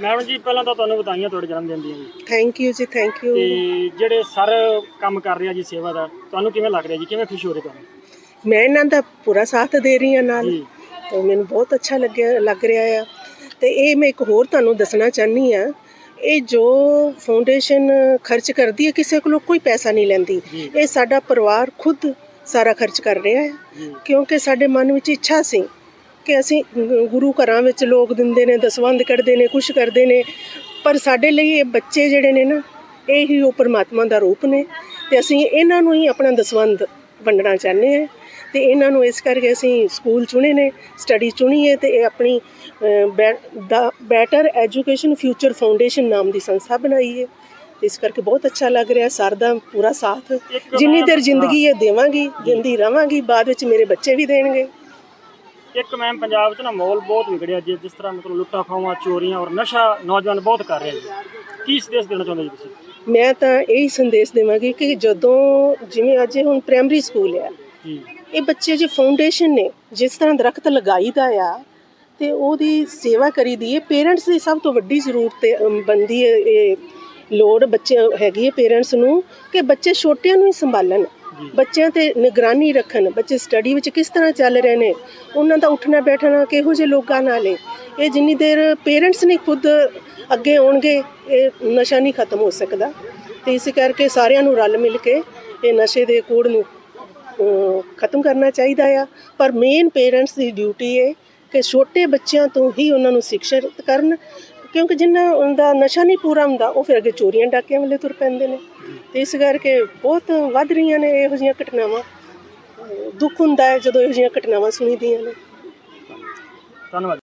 Madam ਜੀ ਪਹਿਲਾਂ ਤਾਂ ਤੁਹਾਨੂੰ ਵਧਾਈਆਂ ਤੁਹਾਡੇ ਜਨਮ ਦਿਨ ਦੀਆਂ ਜੀ। ਥੈਂਕ ਯੂ ਜੀ ਥੈਂਕ ਯੂ ਤੇ ਜਿਹੜੇ ਸਰ ਕੰਮ ਕਰ ਰਿਹਾ ਜੀ ਸੇਵਾ ਦਾ ਤੁਹਾਨੂੰ ਕਿਵੇਂ ਲੱਗ ਰਿਹਾ ਜੀ? ਕਿਵੇਂ ਖੁਸ਼ੀ ਹੋ ਰਹੀ ਤੁਹਾਨੂੰ? ਮੈਂ ਇਹਨਾਂ ਦਾ ਪੂਰਾ ਸਾਥ ਦੇ ਰਹੀ ਹਾਂ ਨਾਲ। ਜੀ। ਤੇ ਮੈਨੂੰ ਬਹੁਤ ਅੱਛਾ ਲੱਗਿਆ ਲੱਗ ਰਿਹਾ ਆ। ਤੇ ਇਹ ਮੈਂ ਇੱਕ ਹੋਰ ਤੁਹਾਨੂੰ ਦੱਸਣਾ ਚਾਹਨੀ ਆ ਇਹ ਜੋ ਫਾਊਂਡੇਸ਼ਨ ਖਰਚ ਕਰਦੀ ਹੈ ਕਿਸੇ ਕੋਲੋਂ ਕੋਈ ਪੈਸਾ ਨਹੀਂ ਲੈਂਦੀ। ਜੀ। ਇਹ ਸਾਡਾ ਪਰਿਵਾਰ ਖੁਦ ਸਾਰਾ ਖਰਚ ਕਰ ਰਿਹਾ ਹੈ। ਜੀ। ਕਿਉਂਕਿ ਸਾਡੇ ਮਨ ਵਿੱਚ ਇੱਛਾ ਸੀ ਕਿ ਅਸੀਂ ਗੁਰੂ ਘਰਾਂ ਵਿੱਚ ਲੋਕ ਦਿੰਦੇ ਨੇ ਦਸਵੰਧ ਕੱਢਦੇ ਨੇ ਕੁਛ ਕਰਦੇ ਨੇ। ਪਰ ਸਾਡੇ ਲਈ ਇਹ ਬੱਚੇ ਜਿਹੜੇ ਨੇ ਨਾ ਇਹ ਹੀ ਉਹ ਪਰਮਾਤਮਾ ਦਾ ਰੂਪ ਨੇ। ਤੇ ਅਸੀਂ ਇਹਨਾਂ ਨੂੰ ਹੀ ਆਪਣਾ ਦਸਵੰਧ ਵੰਡਣਾ ਚਾਹੁੰਦੇ ਹਾਂ। ਤੇ ਇਹਨਾਂ ਨੂੰ ਇਸ ਕਰਕੇ ਅਸੀਂ ਸਕੂਲ ਚੁਣੇ ਨੇ ਸਟੱਡੀ ਚੁਣੀ ਹੈ ਤੇ ਇਹ ਆਪਣੀ ਦਾ ਬੈਟਰ ਐਜੂਕੇਸ਼ਨ ਫਿਊਚਰ ਫਾਊਂਡੇਸ਼ਨ ਨਾਮ ਦੀ ਸੰਸਥਾ ਬਣਾਈ ਹੈ। ਇਸ ਕਰਕੇ ਬਹੁਤ ਅੱਛਾ ਲੱਗ ਰਿਹਾ ਸਰ ਦਾ ਪੂਰਾ ਸਾਥ। ਜਿੰਨੀ ਦੇਰ ਜ਼ਿੰਦਗੀ ਇਹ ਦੇਵਾਂਗੀ ਦਿੰਦੀ ਰਵਾਂਗੀ ਬਾਅਦ ਵਿੱਚ ਮੇਰੇ ਬੱਚੇ ਵੀ ਦੇਣਗੇ। ਇੱਕ ਮੈਮ ਪੰਜਾਬ 'ਚ ਨਾ ਮਾਹੌਲ ਬਹੁਤ ਵਿਗੜਿਆ ਜੀ ਜਿਸ ਤਰ੍ਹਾਂ ਮਤਲਬ ਲੁੱਟਾਂ ਖੋਹਾਂ ਚੋਰੀਆਂ ਔਰ ਨਸ਼ਾ ਨੌਜਵਾਨ ਬਹੁਤ ਕਰ ਰਹੇ ਜੀ ਕੀ ਸੰਦੇਸ਼ ਦੇਣਾ ਚਾਹੁੰਦੇ ਜੀ ਤੁਸੀਂ? ਮੈਂ ਤਾਂ ਇਹੀ ਸੰਦੇਸ਼ ਦੇਵਾਂਗੀ ਕਿ ਜਦੋਂ ਜਿਵੇਂ ਅੱਜ ਹੁਣ ਪ੍ਰਾਇਮਰੀ ਸਕੂਲ ਹੈ ਇਹ ਬੱਚੇ ਜੇ ਫਾਊਂਡੇਸ਼ਨ ਨੇ ਜਿਸ ਤਰ੍ਹਾਂ ਦਰਖਤ ਲਗਾਈਦਾ ਆ ਤੇ ਉਹਦੀ ਸੇਵਾ ਕਰੀਦੀ ਹੈ ਪੇਰੈਂਟਸ ਦੀ ਸਭ ਤੋਂ ਵੱਡੀ ਜ਼ਰੂਰਤ ਬਣਦੀ ਹੈ ਇਹ ਲੋੜ ਬੱਚੇ ਹੈਗੀ ਹੈ ਪੇਰੈਂਟਸ ਨੂੰ ਕਿ ਬੱਚੇ ਛੋਟਿਆਂ ਨੂੰ ਹੀ ਸੰਭਾਲਣ। ਬੱਚਿਆਂ ਤੇ ਨਿਗਰਾਨੀ ਰੱਖਣ, ਬੱਚੇ ਸਟੱਡੀ ਵਿੱਚ ਕਿਸ ਤਰ੍ਹਾਂ ਚੱਲ ਰਹੇ ਨੇ, ਉਹਨਾਂ ਦਾ ਉੱਠਣਾ ਬੈਠਣਾ ਕਿਹੋ ਜਿਹੇ ਲੋਕਾਂ ਨਾਲ ਹੈ ਇਹ ਜਿੰਨੀ ਦੇਰ ਪੇਰੈਂਟਸ ਨਹੀਂ ਖੁਦ ਅੱਗੇ ਆਉਣਗੇ, ਇਹ ਨਸ਼ਾ ਨਹੀਂ ਖਤਮ ਹੋ ਸਕਦਾ। ਤੇ ਇਸ ਕਰਕੇ ਸਾਰਿਆਂ ਨੂੰ ਰਲ ਮਿਲ ਕੇ ਇਹ ਨਸ਼ੇ ਦੇ ਕੋੜ ਨੂੰ ਖਤਮ ਕਰਨਾ ਚਾਹੀਦਾ ਆ। ਪਰ ਮੇਨ ਪੇਰੈਂਟਸ ਦੀ ਡਿਊਟੀ ਹੈ ਕਿ ਛੋਟੇ ਬੱਚਿਆਂ ਤੋਂ ਹੀ ਉਹਨਾਂ ਨੂੰ ਸਿੱਖਿਅਤ ਕਰਨ ਕਿਉਂਕਿ ਜਿਨ੍ਹਾਂ ਦਾ ਨਸ਼ਾ ਨਹੀਂ ਪੂਰਾ ਹੁੰਦਾ, ਉਹ ਫਿਰ ਅੱਗੇ ਚੋਰੀਆਂ ਡਾਕਿਆਂ ਵਾਲੇ ਤੁਰ ਪੈਂਦੇ ਨੇ। ਤੇ ਇਸ ਕਰਕੇ ਬਹੁਤ ਵੱਧ ਰਹੀਆਂ ਨੇ ਇਹੋ ਜਿਹੀਆਂ ਘਟਨਾਵਾਂ। ਦੁੱਖ ਹੁੰਦਾ ਹੈ ਜਦੋਂ ਇਹੋ ਜਿਹੀਆਂ ਘਟਨਾਵਾਂ ਸੁਣੀਦੀਆਂ ਨੇ। ਧੰਨਵਾਦ।